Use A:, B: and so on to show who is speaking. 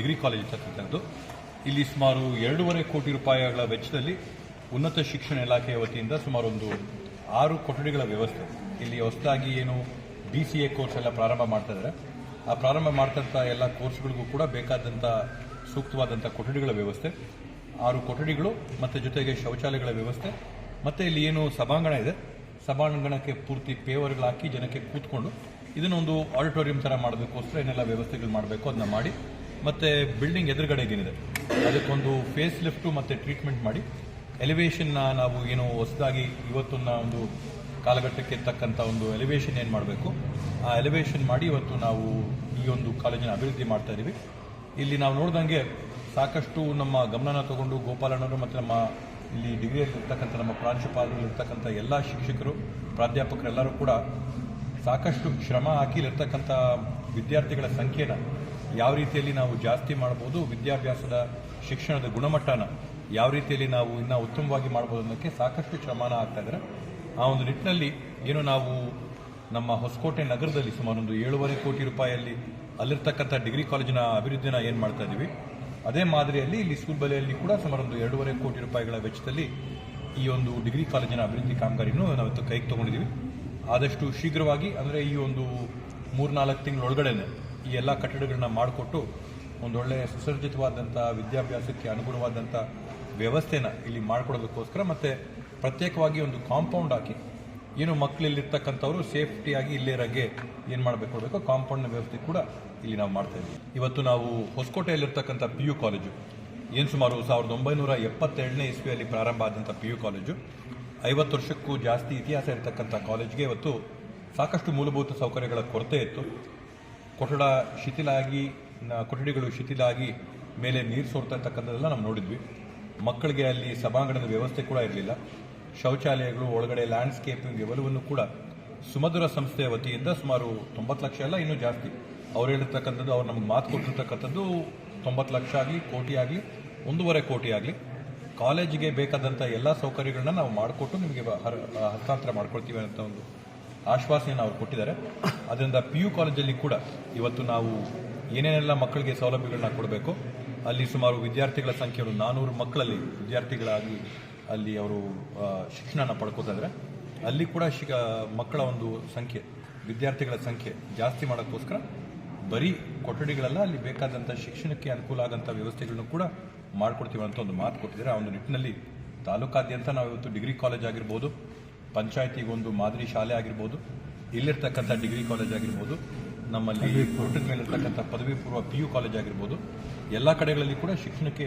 A: Degree college ಇರ್ತಕ್ಕಂಥದ್ದು. ಇಲ್ಲಿ ಸುಮಾರು ಎರಡೂವರೆ ಕೋಟಿ ರೂಪಾಯಿಗಳ ವೆಚ್ಚದಲ್ಲಿ ಉನ್ನತ ಶಿಕ್ಷಣ ಇಲಾಖೆಯ ವತಿಯಿಂದ ಸುಮಾರು ಒಂದು ಆರು ಕೊಠಡಿಗಳ ವ್ಯವಸ್ಥೆ. ಇಲ್ಲಿ ಹೊಸದಾಗಿ ಏನು ಬಿ ಸಿ ಎ ಕೋರ್ಸ್ ಎಲ್ಲ ಪ್ರಾರಂಭ ಮಾಡ್ತಾ ಇದ್ದಾರೆ ಆ ಪ್ರಾರಂಭ ಮಾಡ್ತಂಥ ಎಲ್ಲ ಕೋರ್ಸ್ಗಳಿಗೂ ಕೂಡ ಬೇಕಾದಂಥ ಸೂಕ್ತವಾದಂಥ ಕೊಠಡಿಗಳ ವ್ಯವಸ್ಥೆ. ಆರು ಕೊಠಡಿಗಳು ಮತ್ತು ಜೊತೆಗೆ ಶೌಚಾಲಯಗಳ ವ್ಯವಸ್ಥೆ. ಮತ್ತು ಇಲ್ಲಿ ಏನು ಸಭಾಂಗಣ ಇದೆ. ಸಭಾಂಗಣಕ್ಕೆ ಪೂರ್ತಿ ಪೇವರ್ಗಳಾಕಿ ಜನಕ್ಕೆ ಕೂತ್ಕೊಂಡು ಇದನ್ನೊಂದು ಆಡಿಟೋರಿಯಂ ಥರ ಮಾಡಬೇಕೋಸ್ಕರ ಏನೆಲ್ಲ ವ್ಯವಸ್ಥೆಗಳು ಮಾಡಬೇಕು ಅದನ್ನ ಮಾಡಿ ಮತ್ತು ಬಿಲ್ಡಿಂಗ್ ಎದುರುಗಡೆ ಏನಿದೆ ಅದಕ್ಕೊಂದು ಫೇಸ್ ಲಿಫ್ಟು ಮತ್ತು ಟ್ರೀಟ್ಮೆಂಟ್ ಮಾಡಿ. ಎಲಿವೇಷನ್ನ ನಾವು ಏನು ಹೊಸದಾಗಿ ಇವತ್ತನ್ನ ಒಂದು ಕಾಲಘಟ್ಟಕ್ಕೆ ತಕ್ಕಂಥ ಒಂದು ಎಲಿವೇಶನ್ ಏನು ಮಾಡಬೇಕು? ಆ ಎಲಿವೇಶನ್ ಮಾಡಿ ಇವತ್ತು ನಾವು ಈ ಒಂದು ಕಾಲೇಜಿನ ಅಭಿವೃದ್ಧಿ ಮಾಡ್ತಾ ಇದ್ದೀವಿ ಇಲ್ಲಿ ನಾವು ನೋಡ್ದಂಗೆ ಸಾಕಷ್ಟು ನಮ್ಮ ಗಮನನ ತಗೊಂಡು ಗೋಪಾಲಣ್ಣವರು ಮತ್ತು ನಮ್ಮ ಇಲ್ಲಿ ಡಿಗ್ರಿಯಲ್ಲಿ ಇರ್ತಕ್ಕಂಥ ನಮ್ಮ ಪ್ರಾಂಶುಪಾಲರು ಇರ್ತಕ್ಕಂಥ ಎಲ್ಲ ಶಿಕ್ಷಕರು, ಪ್ರಾಧ್ಯಾಪಕರೆಲ್ಲರೂ ಕೂಡ ಸಾಕಷ್ಟು ಶ್ರಮ ಹಾಕಿ ಇಲ್ಲಿರ್ತಕ್ಕಂಥ ವಿದ್ಯಾರ್ಥಿಗಳ ಸಂಖ್ಯೆನ ಯಾವ ರೀತಿಯಲ್ಲಿ ನಾವು ಜಾಸ್ತಿ ಮಾಡ್ಬೋದು, ವಿದ್ಯಾಭ್ಯಾಸದ ಶಿಕ್ಷಣದ ಗುಣಮಟ್ಟನ ಯಾವ ರೀತಿಯಲ್ಲಿ ನಾವು ಇನ್ನೂ ಉತ್ತಮವಾಗಿ ಮಾಡ್ಬೋದು ಅನ್ನೋಕ್ಕೆ ಸಾಕಷ್ಟು ಶ್ರಮಾನ ಆಗ್ತಾ ಇದ್ದಾರೆ ಆ ಒಂದು ನಿಟ್ಟಿನಲ್ಲಿ ಏನು ನಾವು ನಮ್ಮ ಹೊಸಕೋಟೆ ನಗರದಲ್ಲಿ ಸುಮಾರು ಒಂದು ಏಳುವರೆ ಕೋಟಿ ರೂಪಾಯಿಯಲ್ಲಿ ಅಲ್ಲಿರ್ತಕ್ಕಂಥ ಡಿಗ್ರಿ ಕಾಲೇಜಿನ ಅಭಿವೃದ್ಧಿನ ಏನು ಮಾಡ್ತಾ ಇದ್ದೀವಿ ಅದೇ ಮಾದರಿಯಲ್ಲಿ ಇಲ್ಲಿ ಸ್ಕೂಲ್ ಬೆಲೆಯಲ್ಲಿ ಕೂಡ ಸುಮಾರು ಒಂದು ಎರಡೂವರೆ ಕೋಟಿ ರೂಪಾಯಿಗಳ ವೆಚ್ಚದಲ್ಲಿ ಈ ಒಂದು ಡಿಗ್ರಿ ಕಾಲೇಜಿನ ಅಭಿವೃದ್ಧಿ ಕಾಮಗಾರಿಯನ್ನು ನಾವಿತ್ತು ಕೈಗೆ ತೊಗೊಂಡಿದ್ದೀವಿ ಆದಷ್ಟು ಶೀಘ್ರವಾಗಿ ಅಂದರೆ ಈ ಒಂದು ಮೂರ್ನಾಲ್ಕು ತಿಂಗಳೊಳಗಡೆನೆ ಈ ಎಲ್ಲ ಕಟ್ಟಡಗಳನ್ನ ಮಾಡಿಕೊಟ್ಟು ಒಂದೊಳ್ಳೆ ಸುಸರ್ಜಿತವಾದಂಥ ವಿದ್ಯಾಭ್ಯಾಸಕ್ಕೆ ಅನುಗುಣವಾದಂಥ ವ್ಯವಸ್ಥೆನ ಇಲ್ಲಿ ಮಾಡಿಕೊಡೋದಕ್ಕೋಸ್ಕರ ಮತ್ತು ಪ್ರತ್ಯೇಕವಾಗಿ ಒಂದು ಕಾಂಪೌಂಡ್ ಹಾಕಿ, ಏನು ಮಕ್ಕಳಲ್ಲಿರ್ತಕ್ಕಂಥವ್ರು ಸೇಫ್ಟಿಯಾಗಿ ಇಲ್ಲೇ ಏನು ಮಾಡಬೇಕು ಕೊಡಬೇಕು ಕಾಂಪೌಂಡ್ನ ವ್ಯವಸ್ಥೆ ಕೂಡ ಇಲ್ಲಿ ನಾವು ಮಾಡ್ತಾ ಇದ್ದೀವಿ. ಇವತ್ತು ನಾವು ಹೊಸಕೋಟೆಯಲ್ಲಿರ್ತಕ್ಕಂಥ ಪಿ ಯು ಕಾಲೇಜು, ಏನು ಸುಮಾರು ಸಾವಿರದ ಒಂಬೈನೂರ ಎಪ್ಪತ್ತೆರಡನೇ ಇಸ್ವಿಯಲ್ಲಿ ಪ್ರಾರಂಭ ಆದಂಥ ಪಿ ಯು ಕಾಲೇಜು. ಐವತ್ತು ವರ್ಷಕ್ಕೂ ಜಾಸ್ತಿ ಇತಿಹಾಸ ಇರತಕ್ಕಂಥ ಕಾಲೇಜ್ಗೆ ಇವತ್ತು ಸಾಕಷ್ಟು ಮೂಲಭೂತ ಸೌಕರ್ಯಗಳ ಕೊರತೆ ಇತ್ತು. ಕೊಠಡ ಶಿಥಿಲಾಗಿ ಕೊಠಡಿಗಳು ಶಿಥಿಲಾಗಿ ಮೇಲೆ ನೀರು ಸೋರ್ತಾ ಇರ್ತಕ್ಕಂಥದ್ದೆಲ್ಲ ನಾವು ನೋಡಿದ್ವಿ. ಮಕ್ಕಳಿಗೆ ಅಲ್ಲಿ ಸಭಾಂಗಣದ ವ್ಯವಸ್ಥೆ ಕೂಡ ಇರಲಿಲ್ಲ. ಶೌಚಾಲಯಗಳು, ಒಳಗಡೆ ಲ್ಯಾಂಡ್ಸ್ಕೇಪಿಂಗ್ ಎಲ್ಲವನ್ನು ಕೂಡ ಸುಮಧುರ ಸಂಸ್ಥೆಯ ವತಿಯಿಂದ ಸುಮಾರು ತೊಂಬತ್ತು ಲಕ್ಷ ಎಲ್ಲ ಇನ್ನೂ ಜಾಸ್ತಿ. ಅವ್ರು ಹೇಳಿರ್ತಕ್ಕಂಥದ್ದು, ಅವ್ರು ನಮಗೆ ಮಾತು ಕೊಟ್ಟಿರ್ತಕ್ಕಂಥದ್ದು ತೊಂಬತ್ತು ಲಕ್ಷ ಆಗಲಿ, ಕೋಟಿ ಆಗಲಿ, ಒಂದೂವರೆ ಕೋಟಿ ಆಗಲಿ. ಕಾಲೇಜಿಗೆ ಬೇಕಾದಂಥ ಎಲ್ಲ ಸೌಕರ್ಯಗಳನ್ನ ನಾವು ಮಾಡಿಕೊಟ್ಟು ನಿಮಗೆ ಹರ- ಹಸ್ತಾಂತರ ಮಾಡ್ಕೊಳ್ತೀವಿ ಅಂತ ಒಂದು ಆಶ್ವಾಸನೆಯನ್ನು ಅವರು ಕೊಟ್ಟಿದ್ದಾರೆ. ಅದರಿಂದ ಪಿ ಯು ಕಾಲೇಜಲ್ಲಿ ಕೂಡ ಇವತ್ತು ನಾವು ಏನೇನೆಲ್ಲ ಮಕ್ಕಳಿಗೆ ಸೌಲಭ್ಯಗಳನ್ನ ಕೊಡಬೇಕು, ಅಲ್ಲಿ ಸುಮಾರು ವಿದ್ಯಾರ್ಥಿಗಳ ಸಂಖ್ಯೆ ಒಂದು ನಾನ್ನೂರು ಮಕ್ಕಳಲ್ಲಿ ವಿದ್ಯಾರ್ಥಿಗಳಾಗಿ ಅಲ್ಲಿ ಅವರು ಶಿಕ್ಷಣ ಶಿಕ್ಷಣನ ಪಡ್ಕೋತಾ ಅಲ್ಲಿ ಕೂಡ ಮಕ್ಕಳ ಒಂದು ಸಂಖ್ಯೆ, ವಿದ್ಯಾರ್ಥಿಗಳ ಸಂಖ್ಯೆ ಜಾಸ್ತಿ ಮಾಡೋಕ್ಕೋಸ್ಕರ ಬರೀ ಕೊಠಡಿಗಳೆಲ್ಲ, ಅಲ್ಲಿ ಬೇಕಾದಂಥ ಶಿಕ್ಷಣಕ್ಕೆ ಅನುಕೂಲ ಆಗೋಂಥ ವ್ಯವಸ್ಥೆಗಳನ್ನು ಕೂಡ ಮಾಡಿಕೊಡ್ತೀವಿ ಅಂತ ಒಂದು ಮಾತು ಕೊಟ್ಟಿದ್ದಾರೆ. ಆ ಒಂದು ನಿಟ್ಟಿನಲ್ಲಿ ತಾಲೂಕಾದ್ಯಂತ ನಾವು ಇವತ್ತು ಡಿಗ್ರಿ ಕಾಲೇಜ್ ಆಗಿರ್ಬೋದು ಪಂಚಾಯತಿಗೊಂದು ಮಾದರಿ ಶಾಲೆ ಆಗಿರ್ಬೋದು ಇಲ್ಲಿರ್ತಕ್ಕಂಥ ಡಿಗ್ರಿ ಕಾಲೇಜ್ ಆಗಿರ್ಬೋದು ನಮ್ಮಲ್ಲಿ ಮೇಲಿರ್ತಕ್ಕಂಥ ಪದವಿ ಪೂರ್ವ ಪಿ ಯು ಕಾಲೇಜ್ ಆಗಿರ್ಬೋದು ಎಲ್ಲ ಕಡೆಗಳಲ್ಲಿ ಕೂಡ ಶಿಕ್ಷಣಕ್ಕೆ